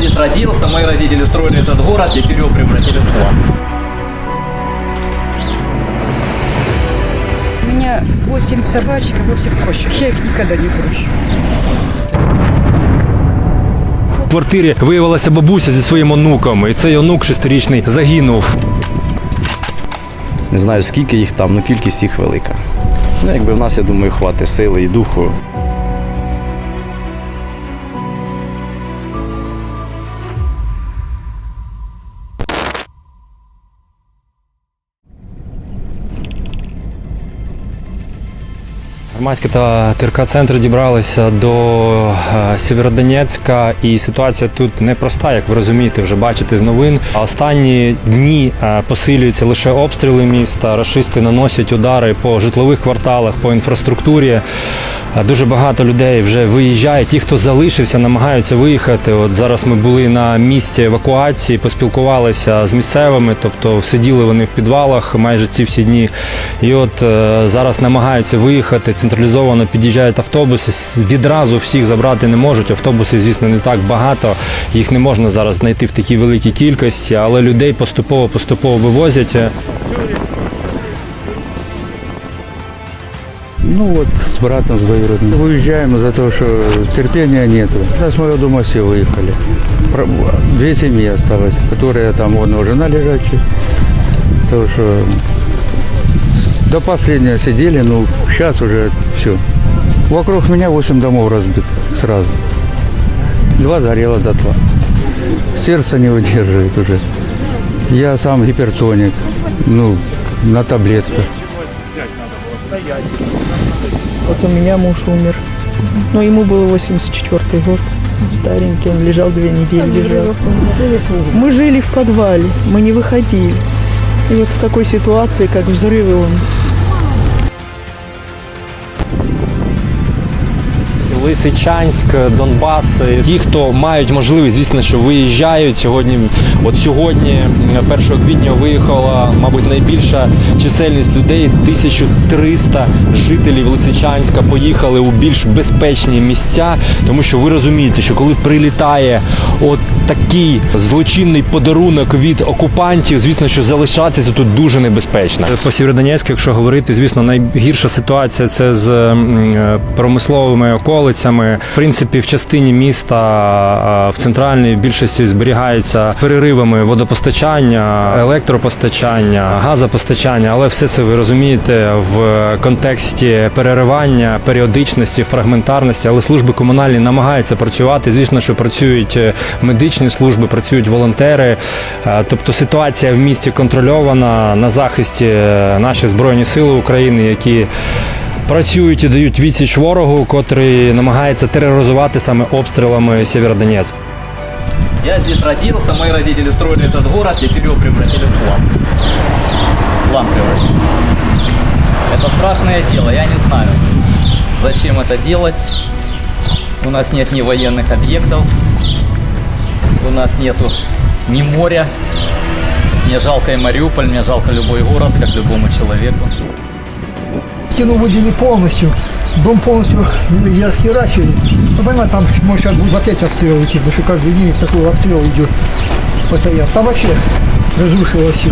здесь родился, мои родители строили этот город, теперь его превратили в хлам. У меня 8 собачек и 8 кошек. Я их никогда не брошу. В квартирі виявилася бабуся зі своїм онуком, і цей онук шестирічний загинув. Не знаю скільки їх там, але кількість їх велика. Ну, якби в нас, я думаю, хватить сили і духу. Громадські та трк центр дібралися до е, Сєвєродонецька, і ситуація тут непроста, як ви розумієте, вже бачите з новин. Останні дні е, посилюються лише обстріли міста. Рашисти наносять удари по житлових кварталах, по інфраструктурі. Дуже багато людей вже виїжджає. Ті, хто залишився, намагаються виїхати. От зараз ми були на місці евакуації, поспілкувалися з місцевими, тобто сиділи вони в підвалах майже ці всі дні. І от е, зараз намагаються виїхати. Централізовано під'їжджають автобуси. Відразу всіх забрати не можуть. Автобусів, звісно, не так багато. Їх не можна зараз знайти в такій великій кількості, але людей поступово поступово вивозять. Ну вот, с братом, с двоюродным. Выезжаем из-за того, что терпения нету. Да, с моего дома все выехали. Две семьи осталось, которые там, вон, у жена лежачая. То, что до последнего сидели, ну, сейчас уже все. Вокруг меня 8 домов разбито сразу. Два сгорело дотла. Сердце не выдерживает уже. Я сам гипертоник, ну, на таблетках. Вот у меня муж умер. Но ему было 84 год. Старенький, он лежал две недели, лежал. Мы жили в подвале, мы не выходили. И вот в такой ситуации, как взрывы, он Лисичанськ, Донбас. Ті, хто мають можливість, звісно, що виїжджають сьогодні. От сьогодні, 1 квітня, виїхала, мабуть, найбільша чисельність людей. 1300 жителів Лисичанська поїхали у більш безпечні місця, тому що ви розумієте, що коли прилітає от такий злочинний подарунок від окупантів, звісно, що залишатися тут дуже небезпечно. По Сєвєродонецьку, якщо говорити, звісно, найгірша ситуація це з м, е, околицями. В принципі, в частині міста в центральній більшості зберігається з переривами водопостачання, електропостачання, газопостачання, але все це ви розумієте в контексті переривання, періодичності, фрагментарності. Але служби комунальні намагаються працювати. Звісно, що працюють е, медичні служби, працюють волонтери. Е, Тобто ситуація в місті контрольована на захисті е, наші збройні сили України, які працюють і дають відсіч ворогу, котрий намагається тероризувати саме обстрілами Сєвєродонецьк. Я здесь родился, мои родители строили этот город, теперь его превратили в хлам. В Хлам превратили. Это страшное дело, я не знаю, зачем это делать. У нас нет ни военных объектов, у нас нету ни моря. Мне жалко и Мариуполь, мне жалко любой город, как любому человеку. Стену выбили полностью, дом полностью херачили. Ну, понимаете, там может сейчас будет опять обстрел идти, потому что каждый день такой обстрел идет постоянно. Там вообще разрушило все.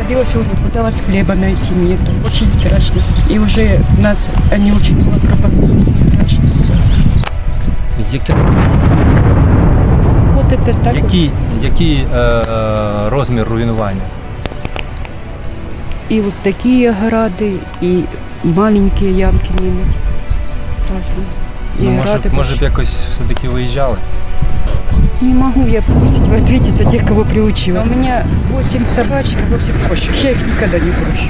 Ходила сегодня, пыталась хлеба найти, нет. Очень страшно. И уже нас они очень много пропагандируют. Страшно все. Вот это так. вот. Який, який е, е, розмір руйнування? И вот такие ограды, и маленькие ямки мимо. Разные. И Ну, може, ограды може б большие. якось все-таки виїжджали? Не могу я пустить ответить за тех, кого приучила. У меня 8 собачек и 8 кошек. Я их никогда не брошу.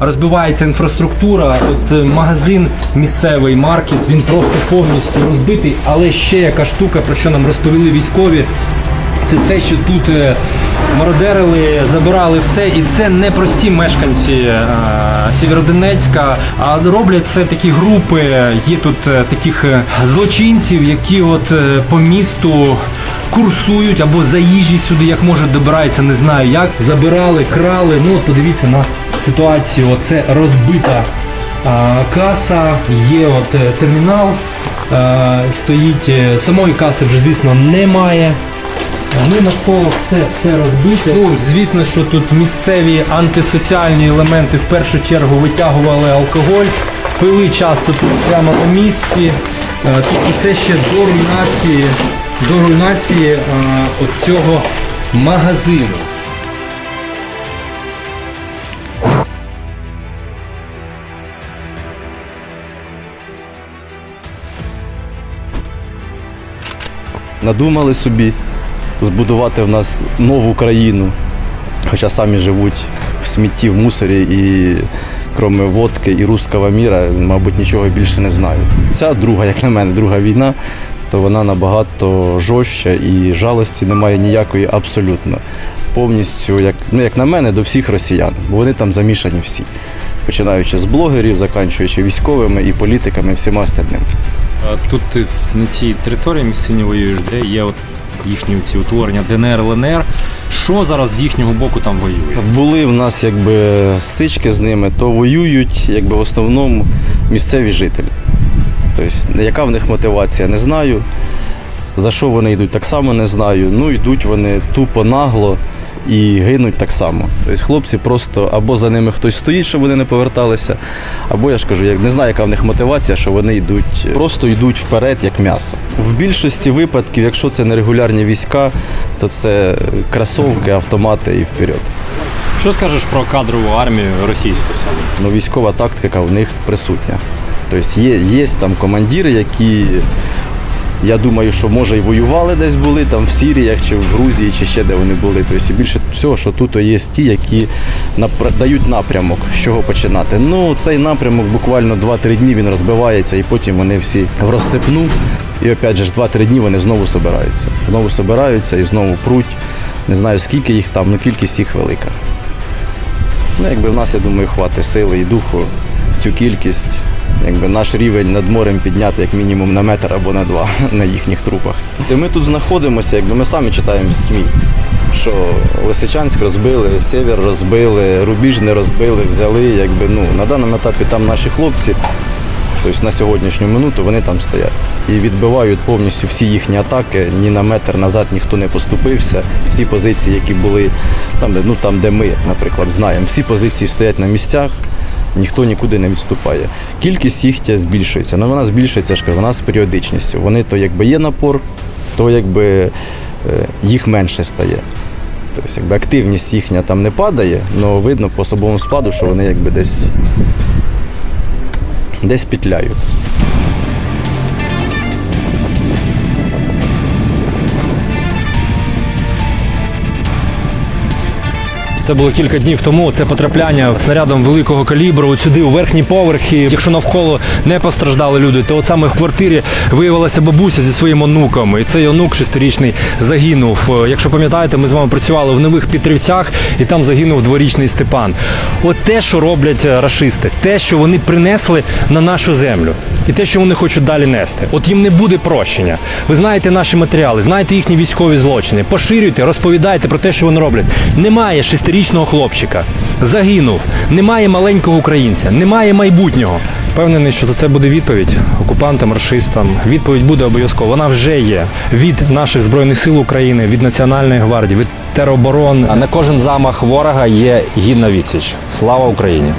Розбивається інфраструктура. От е, магазин місцевий маркет, він просто повністю розбитий. Але ще яка штука, про що нам розповіли військові. Це те, що тут е, мародерили, забирали все, і це не прості мешканці е, Сєвєродонецька, а роблять це такі групи. Є тут таких злочинців, які от по місту курсують або заїжджі сюди, як може добираються, не знаю як. Забирали, крали. Ну от подивіться на ситуацію. Оце розбита а, каса, є от е, термінал. е, Стоїть е, самої каси вже, звісно, немає. Ми навколо все, все розбите. Ну, звісно, що тут місцеві антисоціальні елементи в першу чергу витягували алкоголь, пили часто тут прямо на місці. Е, Тобто це ще до руйнації, до руйнації цього магазину. Надумали собі збудувати в нас нову країну, хоча самі живуть в смітті, в мусорі і крім водки і русского міра, мабуть, нічого більше не знають. Ця друга, як на мене, друга війна, то вона набагато жорстча і жалості немає ніякої абсолютно. Повністю, як, ну, як на мене, до всіх росіян, бо вони там замішані всі. Починаючи з блогерів, заканчуючи військовими і політиками, всіма остальними. Тут ти на цій території місцині воюєш, де є от їхні ці утворення ДНР, ЛНР. Що зараз з їхнього боку там воює? Були в нас якби стички з ними, то воюють якби в основному місцеві жителі. Тобто, яка в них мотивація, не знаю. За що вони йдуть, так само не знаю. Ну, йдуть вони тупо нагло і гинуть так само. Тобто хлопці просто або за ними хтось стоїть, щоб вони не поверталися, або я ж кажу, як не знаю, яка в них мотивація, що вони йдуть, просто йдуть вперед, як м'ясо. В більшості випадків, якщо це нерегулярні війська, то це кросовки, автомати і вперед. Що скажеш про кадрову армію російську саме? Ну, військова тактика в них присутня. Тобто є, є там командири, які, я думаю, що може і воювали десь були, там в Сіріях чи в Грузії, чи ще де вони були. Тобто більше всього, що тут є ті, які дають напрямок, з чого починати. Ну, цей напрямок буквально 2-3 дні він розбивається, і потім вони всі в розсипну. І опять же ж 2-3 дні вони знову собираються. Знову собираються і знову пруть. Не знаю скільки їх там, ну кількість їх велика. Ну, якби в нас, я думаю, хватить сили і духу цю кількість, якби наш рівень над морем підняти як мінімум на метр або на два на їхніх трупах. І ми тут знаходимося, якби ми самі читаємо СМІ, що Лисичанськ розбили, Сєвєр розбили, Рубіж не розбили, взяли. Якби, ну, на даному етапі там наші хлопці, тобто на сьогоднішню минуту вони там стоять. І відбивають повністю всі їхні атаки. Ні на метр назад ніхто не поступився. Всі позиції, які були там, ну, там, де ми, наприклад, знаємо, всі позиції стоять на місцях. Ніхто нікуди не відступає. Кількість їх збільшується. Ну вона збільшується, ж вона з періодичністю. Вони то якби є напор, то якби е, їх менше стає. Тобто, якби активність їхня там не падає, але видно по особовому складу, що вони якби десь, десь петляють. Це було кілька днів тому. Це потрапляння снарядом великого калібру от сюди у верхні поверхи. Якщо навколо не постраждали люди, то от саме в квартирі виявилася бабуся зі своїм онуком. І цей онук шестирічний загинув. Якщо пам'ятаєте, ми з вами працювали в нових Петрівцях, і там загинув дворічний Степан. От те, що роблять рашисти, те, що вони принесли на нашу землю, і те, що вони хочуть далі нести. От їм не буде прощення. Ви знаєте наші матеріали, знаєте їхні військові злочини. Поширюйте, розповідайте про те, що вони роблять. Немає шестирічного хлопчика. Загинув. Немає маленького українця, немає майбутнього. Впевнений, що це буде відповідь окупантам, расистам. Відповідь буде обов'язково. Вона вже є від наших збройних сил України, від Національної гвардії, від тероборон. А на кожен замах ворога є гідна відсіч. Слава Україні!